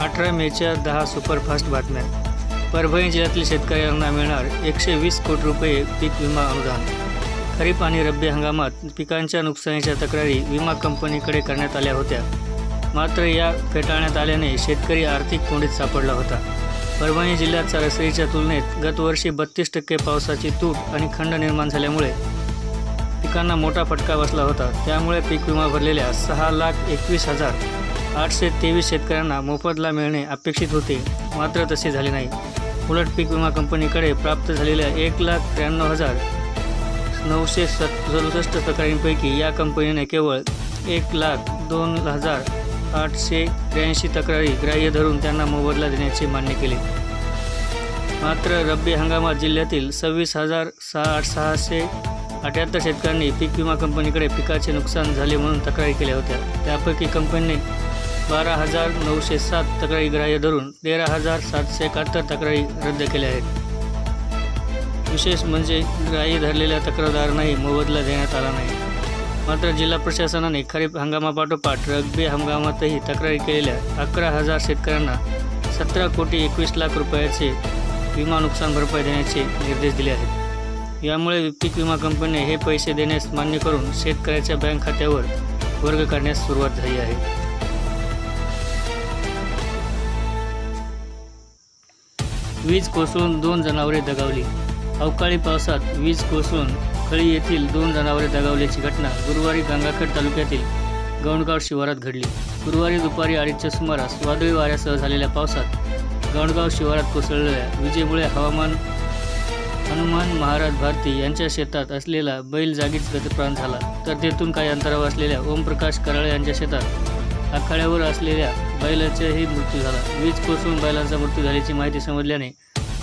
अठरा मेच्या दहा सुपरफास्ट बातम्या. परभणी जिल्ह्यातील शेतकऱ्यांना मिळणार एकशे वीस कोटी रुपये पीक विमा अनुदान. खरीप आणि रब्बी हंगामात पिकांच्या नुकसानीच्या तक्रारी विमा कंपनीकडे करण्यात आल्या होत्या. मात्र या फेटाळण्यात आल्याने शेतकरी आर्थिक कोंडीत सापडला होता. परभणी जिल्ह्यात सरासरीच्या तुलनेत गतवर्षी बत्तीस टक्के पावसाची तूट आणि खंड निर्माण झाल्यामुळे पिकांना मोठा फटका बसला होता. त्यामुळे पीक विमा भरलेल्या सहा लाख एकवीस हजार आठशे तेवीस शेतकऱ्यांना मोफतला मिळणे अपेक्षित होते. मात्र तसे झाले नाही. उलट पीक विमा कंपनीकडे प्राप्त झालेल्या एक लाख त्र्याण्णव हजार नऊशे सत सदुसष्ट तक्रारींपैकी या कंपनीने केवळ एक लाख दोन हजार आठशे त्र्याऐंशी तक्रारी ग्राह्य धरून त्यांना मोबदला देण्याचे मान्य केले. मात्र रब्बी हंगामात जिल्ह्यातील सव्वीस हजार सहा आठ सहाशे अठ्याहत्तर शेतकऱ्यांनी पीक विमा कंपनीकडे पिकाचे नुकसान झाले म्हणून तक्रारी केल्या होत्या. त्यापैकी कंपनीने बारा हजार नऊशे सात तक्रारी ग्राह्य धरून तेरा हजार सातशे एकाहत्तर तक्रारी रद्द केल्या आहेत. विशेष म्हणजे ग्राह्य धरलेल्या तक्रारदारांनाही मोबदला देण्यात आला नाही. मात्र जिल्हा प्रशासनाने खरीप हंगामापाठोपाठ रग्बी हंगामातही तक्रारी केलेल्या अकरा हजार शेतकऱ्यांना सतरा कोटी एकवीस लाख रुपयाचे विमा नुकसान भरपाई देण्याचे निर्देश दिले आहेत. यामुळे पीक विमा कंपनीने हे पैसे देण्यास मान्य करून शेतकऱ्याच्या बँक खात्यावर वर्ग करण्यास सुरुवात झाली आहे. वीज कोसळून दोन जनावरे दगावली. अवकाळी पावसात वीज कोसळून खळी येथील दोन जनावरे दगावल्याची घटना गुरुवारी गंगाखेड तालुक्यातील गौंडगाव शिवारात घडली. गुरुवारी दुपारी अडीचच्या सुमारास वादळी वाऱ्यासह झालेल्या पावसात गौंडगाव शिवारात कोसळलेल्या विजेमुळे हवामान हनुमान महाराज भारती यांच्या शेतात असलेला बैल जागीच गतप्राण झाला. तर तेथून काही अंतरावर असलेल्या ओमप्रकाश कराळे यांच्या शेतात आखाड्यावर असलेल्या बैलाचाही मृत्यू झाला. वीज कोसळून बैलांचा मृत्यू झाल्याची माहिती समजल्याने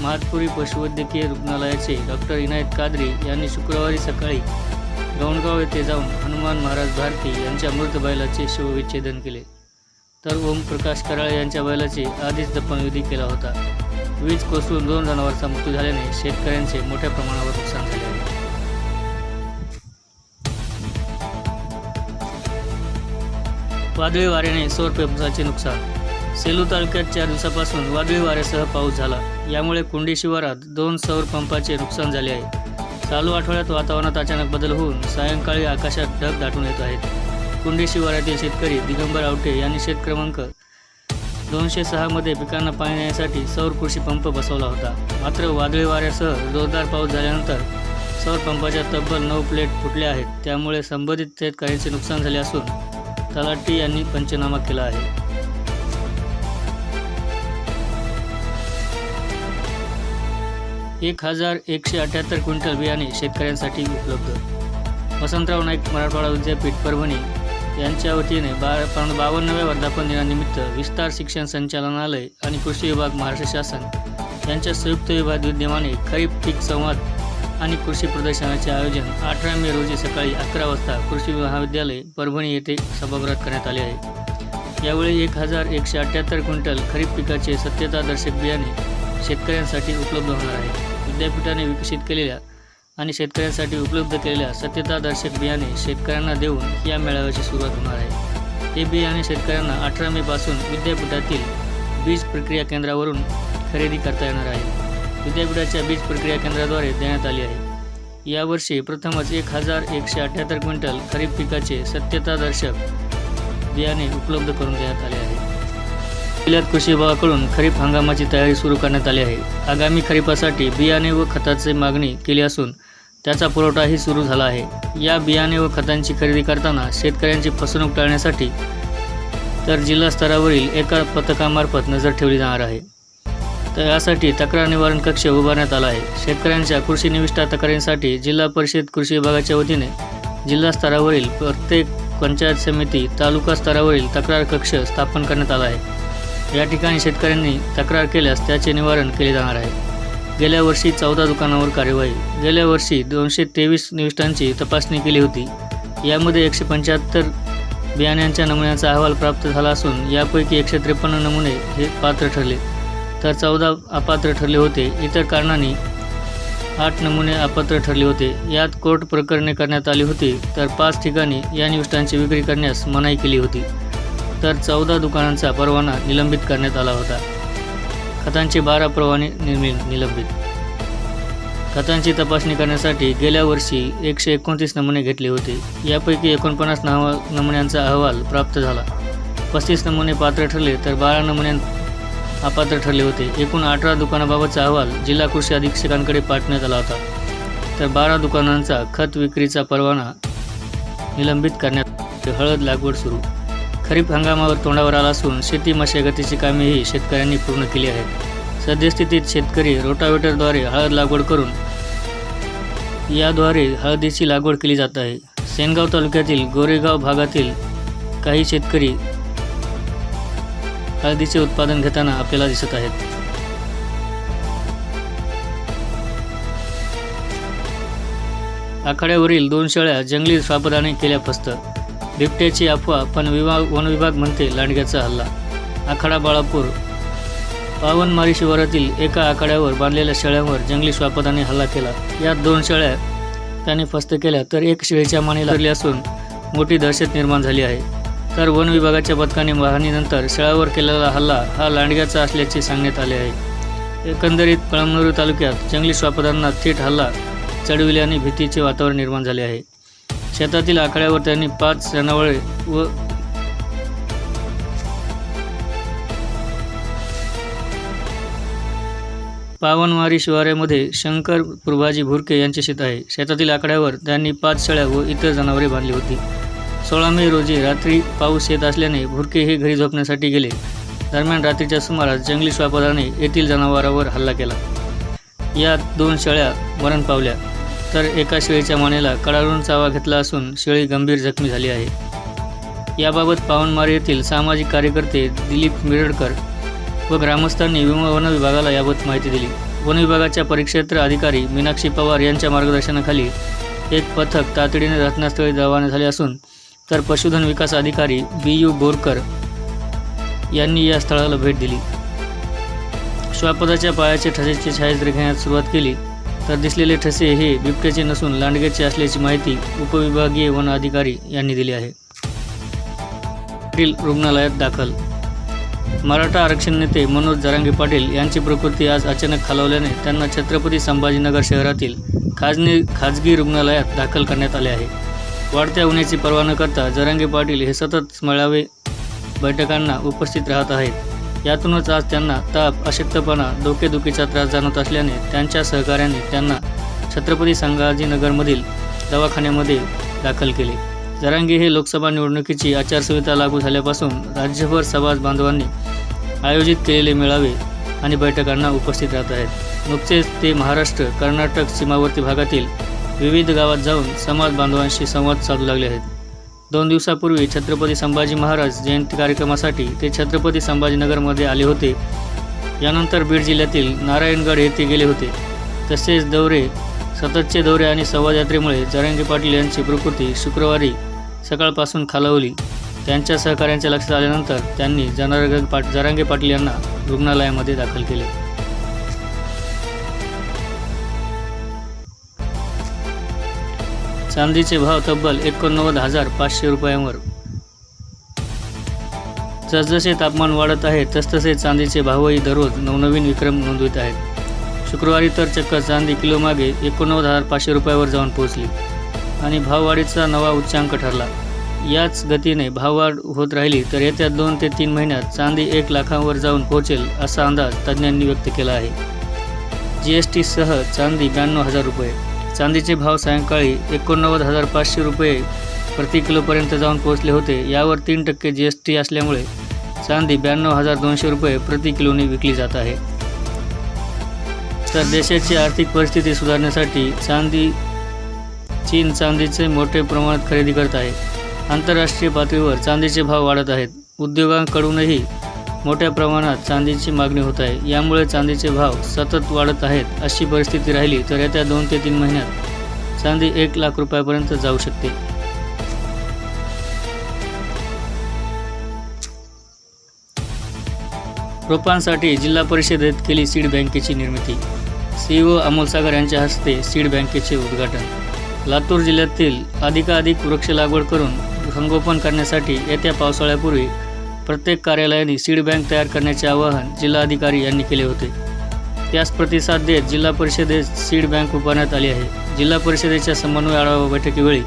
महातपुरी पशुवैद्यकीय रुग्णालयाचे डॉक्टर इनायत कादरी यांनी शुक्रवारी सकाळी गौंडगाव येथे जाऊन हनुमान महाराज भारती यांच्या मृत बैलाचे शिवविच्छेदन केले. तर ओमप्रकाश कराळे यांच्या बैलाचे आधीच दफनविधी केला होता. वीज कोसळून दोन जनावरांचा मृत्यू झाल्याने शेतकऱ्यांचे मोठ्या प्रमाणावर नुकसान वादळी वाऱ्याने सौरपेपसाचे नुकसान. सेलू तालुक्यात चार दिवसापासून वादळी वाऱ्यासह पाऊस झाला. यामुळे कुंडी शिवारात दोन सौर पंपाचे नुकसान झाले आहे. चालू आठवड्यात वातावरणात अचानक बदल होऊन सायंकाळी आकाशात ढग दाटून येत आहेत. कुंडी शिवारातील शेतकरी दिगंबर आवटे यांनी शेत क्रमांक दोनशे सहामध्ये पिकांना पाणी देण्यासाठी सौर कृषी पंप बसवला होता. मात्र वादळी वाऱ्यासह जोरदार पाऊस झाल्यानंतर सौर पंपाच्या तब्बल नऊ प्लेट फुटल्या आहेत. त्यामुळे संबंधित शेतकऱ्यांचे नुकसान झाले असून तलाठी यांनी पंचनामा केला आहे. एक हजार एकशे अठ्याहत्तर क्विंटल बियाणे शेतकऱ्यांसाठी उपलब्ध. वसंतराव नाईक मराठवाडा विद्यापीठ परभणी यांच्या वतीने बा बावन्नव्या वर्धापन दिनानिमित्त विस्तार शिक्षण संचालनालय आणि कृषी विभाग महाराष्ट्र शासन यांच्या संयुक्त विभाग विद्यमाने खरीप पीक संवाद आणि कृषी प्रदर्शनाचे आयोजन अठरा मे रोजी सकाळी अकरा वाजता कृषी महाविद्यालय परभणी येथे सभागृहात करण्यात आले आहे. यावेळी एक हजार एकशे अठ्ठ्याहत्तर क्विंटल खरीप पिकाचे सत्यतादर्शक बियाणे शेतकऱ्यांसाठी उपलब्ध होणार आहे. विद्यापीठाने विकसित केलेल्या आणि शेतकऱ्यांसाठी उपलब्ध केलेल्या सत्यतादर्शक बियाणे शेतकऱ्यांना देऊन या मेळाव्याची सुरुवात होणार आहे. हे बियाणे शेतकऱ्यांना अठरा मेपासून विद्यापीठातील बीज प्रक्रिया केंद्रावरून खरेदी करता येणार आहे. विद्यापीठाच्या बीज प्रक्रिया केंद्राद्वारे देण्यात आली आहे. यावर्षी प्रथमच एक हजार एकशे अठ्ठ्याहत्तर क्विंटल खरीप पिकाचे सत्यतादर्शक बियाणे उपलब्ध करून देण्यात आले आहे. जिल्ह्यात कृषी विभागाकडून खरीप हंगामाची तयारी सुरू करण्यात आली आहे. आगामी खरीपासाठी बियाणे व खताची मागणी केली असून त्याचा पुरवठाही सुरू झाला आहे. या बियाणे व खतांची खरेदी करताना शेतकऱ्यांची फसवणूक टाळण्यासाठी तर जिल्हा स्तरावरील एका पथकामार्फत नजर ठेवली जाणार आहे. तर यासाठी तक्रार निवारण कक्ष उभारण्यात आला आहे. शेतकऱ्यांच्या कृषी निविष्ठा तक्रारींसाठी जिल्हा परिषद कृषी विभागाच्या वतीने जिल्हा स्तरावरील प्रत्येक पंचायत समिती तालुका स्तरावरील तक्रार कक्ष स्थापन करण्यात आला आहे. या ठिकाणी शेतकऱ्यांनी तक्रार केल्यास त्याचे निवारण केले जाणार आहे. गेल्या वर्षी चौदा दुकानावर कार्यवाही. गेल्या वर्षी दोनशे तेवीस निविष्ठांची तपासणी केली होती. यामध्ये एकशे पंच्याहत्तर बियाण्यांच्या नमुन्यांचा अहवाल प्राप्त झाला असून यापैकी एकशे त्रेपन्न नमुने हे पात्र ठरले. तर चौदा अपात्र ठरले होते. इतर कारणांनी आठ नमुने अपात्र ठरले होते. यात कोर्ट प्रकरणे करण्यात आली होती तर पाच ठिकाणी या निविष्ठांची विक्री करण्यास मनाई केली होती. तर चौदा दुकानांचा परवाना निलंबित करण्यात आला होता. खतांचे बारा परवाने निर्मि निलंबित. खतांची तपासणी करण्यासाठी गेल्या वर्षी एकशे एकोणतीस नमुने घेतले होते. यापैकी एकोणपन्नास नाव नमुन्यांचा अहवाल प्राप्त झाला. पस्तीस नमुने पात्र ठरले तर बारा नमुन्यां अपात्र ठरले होते. एकूण अठरा दुकानाबाबतचा अहवाल जिल्हा कृषी अधीक्षकांकडे पाठवण्यात आला होता. तर बारा दुकानांचा खत विक्रीचा परवाना निलंबित करण्यात हळद लागवड सुरू. खरीप हंगामावर तोंडावर आला असून शेती मशागतीची कामेही शेतकऱ्यांनी पूर्ण केली आहेत. सद्यस्थितीत शेतकरी रोटावेटरद्वारे हळद लागवड करून याद्वारे हळदीची लागवड केली जात आहे. सेनगाव तालुक्यातील गोरेगाव भागातील काही शेतकरी हळदीचे उत्पादन घेताना आपल्याला दिसत आहेत. आखाड्यावरील दोन शेळ्या जंगली स्वापदाने केल्या फस्त. बिबट्याची अफवा पण विभाग वनविभाग म्हणते लांडग्याचा हल्ला. आखाडा बाळापूर. पावनमारी शिवारातील एका आखाड्यावर बांधलेल्या शेळ्यांवर जंगली स्वापदाने हल्ला केला. यात दोन शेळ्या त्याने फस्त केल्या तर एक शेळीच्या मानेला लागली असून मोठी दहशत निर्माण झाली आहे. तर वन विभागाच्या पथकाने वाहनीनंतर शेळावर केलेला हल्ला हा लांडग्याचा असल्याचे सांगण्यात आले आहे. एकंदरीत कळमनुरी तालुक्यात जंगली स्वापदांना थेट हल्ला चढविल्याने भीतीचे वातावरण निर्माण झाले आहे. शेतातील आकड्यावर त्यांनी पाच जनावळे व पावनवारी शिवाऱ्यामध्ये शंकर प्रभाजी भुरके यांचे शेत आहे. शेतातील आकड्यावर त्यांनी पाच शेळ्या व इतर जनावरे बांधली होती. सोळा मे रोजी रात्री पाऊस येत असल्याने भुरके हे घरी झोपण्यासाठी गेले. दरम्यान रात्रीच्या सुमारास जंगली श्वापदाने येथील जनावरावर हल्ला केला. यात दोन शेळ्या मरण पावल्या. तर एका शेळीच्या मानेला कडाळून चावा घेतला असून शेळी गंभीर जखमी झाली आहे. याबाबत पावनमारी येथील सामाजिक कार्यकर्ते दिलीप मिरडकर व ग्रामस्थांनी विमा वन विभागाला याबाबत माहिती दिली. वन विभागाच्या परिक्षेत्र अधिकारी मीनाक्षी पवार यांच्या मार्गदर्शनाखाली एक पथक तातडीने घटनास्थळी रवाना झाले असून तर पशुधन विकास अधिकारी बी यू बोरकर यांनी या स्थळाला भेट दिली. श्वापदाच्या पायाचे ठसेचे छायाचित्र घेण्यास सुरुवात केली तर दिसलेले ठसे हे बिबट्याचे नसून लांडग्याचे असल्याची माहिती उपविभागीय वन अधिकारी यांनी दिली आहे. पाटील रुग्णालयात दाखल. मराठा आरक्षण नेते मनोज जरांगे पाटील यांची प्रकृती आज अचानक खालावल्याने त्यांना छत्रपती संभाजीनगर शहरातील खाजगी खाजगी रुग्णालयात दाखल करण्यात आले आहे. वाढत्या होण्याची पर्वा न करता जरांगे पाटील हे सतत मेळावे बैठकांना उपस्थित राहत आहेत. यातूनच आज त्यांना ताप अशक्तपणा डोकेदुखीचा त्रास जाणवत असल्याने त्यांच्या सहकार्याने त्यांना छत्रपती संभाजीनगरमधील दवाखान्यामध्ये दाखल केले. जरांगे हे लोकसभा निवडणुकीची आचारसंहिता लागू झाल्यापासून राज्यभर समाज बांधवांनी आयोजित केलेले मेळावे आणि बैठकांना उपस्थित राहत आहेत. नुकतेच ते महाराष्ट्र कर्नाटक सीमावर्ती भागातील विविध गावात जाऊन समाज बांधवांशी संवाद साधू लागले आहेत. दोन दिवसापूर्वी छत्रपती संभाजी महाराज जयंती कार्यक्रमासाठी ते छत्रपती संभाजीनगरमध्ये आले होते. यानंतर बीड जिल्ह्यातील नारायणगड येथे गेले होते. तसेच दौरे सततचे दौरे आणि संवादयात्रेमुळे जरांगे पाटील यांची प्रकृती शुक्रवारी सकाळपासून खालावली. त्यांच्या सहकाऱ्यांच्या लक्षात आल्यानंतर त्यांनी जनारग पाट जरांगे पाटील यांना रुग्णालयामध्ये दाखल केले. चांदीचे भाव तब्बल एकोणनव्वद हजार पाचशे रुपयांवर. जसजसे तापमान वाढत आहे तसतसे चांदीचे भावही दररोज नवनवीन विक्रम नोंदवित आहेत. शुक्रवारी तर चक्क चांदी किलोमागे एकोणनव्वद हजार पाचशे रुपयावर जाऊन पोहोचली आणि भाववाढीचा नवा उच्चांक ठरला. याच गतीने भाववाढ होत राहिली तर येत्या दोन ते तीन महिन्यात चांदी एक लाखांवर जाऊन पोहोचेल असा अंदाज तज्ज्ञांनी व्यक्त केला आहे. जी एस टीसह चांदी ब्याण्णव हजार रुपये. चांदीचे भाव सायंकाळी एकोणनव्वद हजार पाचशे रुपये प्रति किलोपर्यंत जाऊन पोहोचले होते. यावर तीन टक्के जी एस टी असल्यामुळे चांदी ब्याण्णव हजार दोनशे रुपये प्रति किलोने विकली जात आहे. तर देशाची आर्थिक परिस्थिती सुधारण्यासाठी चांदी चीन चांदीचे मोठे प्रमाणात खरेदी करत आहे. आंतरराष्ट्रीय पातळीवर चांदीचे भाव वाढत आहेत. उद्योगांकडूनही मोठ्या प्रमाणात चांदीची मागणी होत आहे. यामुळे चांदीचे भाव सतत वाढत आहेत अशी परिस्थिती राहिली तर येत्या दोन ते तीन महिन्यात चांदी एक लाख रुपयापर्यंत जाऊ शकते. रोपांसाठी जिल्हा परिषदेत केली सीड बँकेची निर्मिती. सीईओ अमोल सागर यांच्या हस्ते सीड बँकेचे उद्घाटन. लातूर जिल्ह्यातील अधिकाधिक वृक्ष लागवड करून संगोपन करण्यासाठी येत्या पावसाळ्यापूर्वी प्रत्येक कार्यालयाने सीड बँक तयार करण्याचे आवाहन जिल्हाधिकारी यांनी केले होते. त्यास प्रतिसाद देत जिल्हा परिषदेत सीड बँक उभारण्यात आली आहे. जिल्हा परिषदेच्या समन्वय आढावा बैठकीवेळी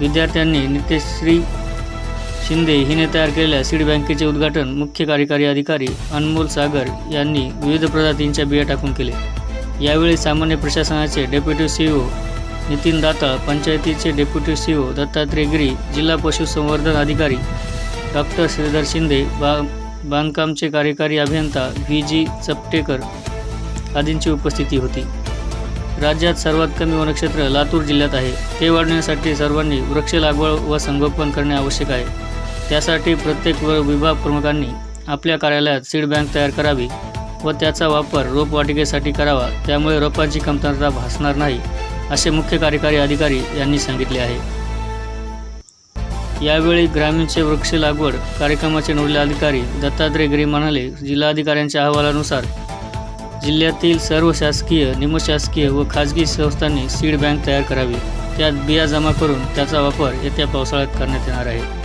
विद्यार्थ्यांनी नितेश्री शिंदे हिने तयार केलेल्या सीड बँकेचे उद्घाटन मुख्य कार्यकारी अधिकारी अनमोल सागर यांनी विविध प्रजातींच्या बिया टाकून केले. यावेळी सामान्य प्रशासनाचे deputy C O Nitin Datal पंचायतीचे deputy C O Dattatray Giri जिल्हा पशुसंवर्धन अधिकारी डॉक्टर श्रीधर शिंदे बा बांधकामचे कार्यकारी अभियंता व्ही जी चपटेकर आदींची उपस्थिती होती. राज्यात सर्वात कमी वनक्षेत्र लातूर जिल्ह्यात आहे. ते वाढवण्यासाठी सर्वांनी वृक्ष लागवड व संगोपन करणे आवश्यक आहे. त्यासाठी प्रत्येक व विभाग प्रमुखांनी आपल्या कार्यालयात सीड बँक तयार करावी व त्याचा वापर रोपवाटिकेसाठी करावा त्यामुळे रोपांची कमतरता भासणार नाही असे मुख्य कार्यकारी अधिकारी यांनी सांगितले आहे. यावेळी ग्रामीणचे वृक्ष लागवड कार्यक्रमाचे नोडले अधिकारी दत्तात्रय गिरी म्हणाले जिल्हाधिकाऱ्यांच्या अहवालानुसार जिल्ह्यातील सर्व शासकीय निमशासकीय व खाजगी संस्थांनी सीड बँक तयार करावी. त्यात बिया जमा करून त्याचा वापर येत्या पावसाळ्यात करण्यात येणार आहे.